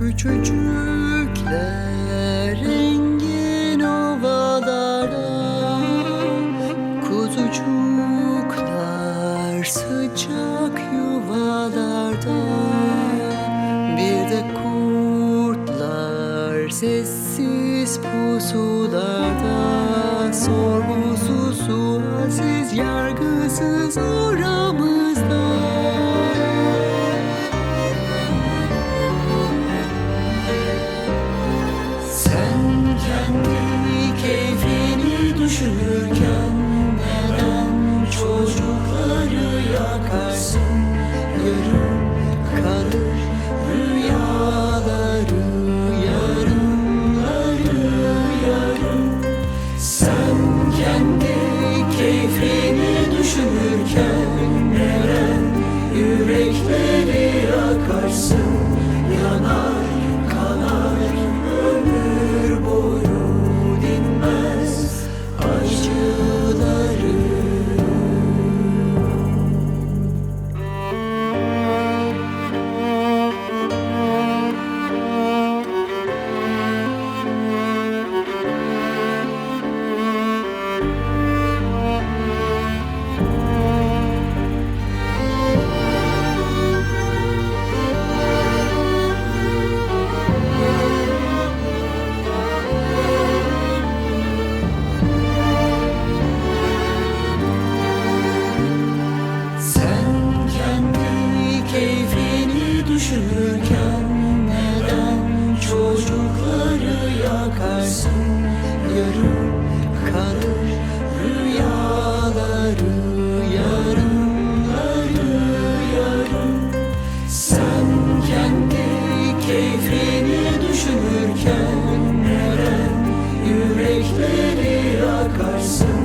Küçücükler engin ovalarda Kuzucuklar sıcak yuvalarda Bir de kurtlar sessiz pusularda Sorgusuz sualsiz yargısız neden çocukları yakarsın? Yarım neden çocukları yakarsın? Yarım kalır rüyaları, yarınları yarım. Sen kendi keyfini düşünürken neden yürekleri yakarsın?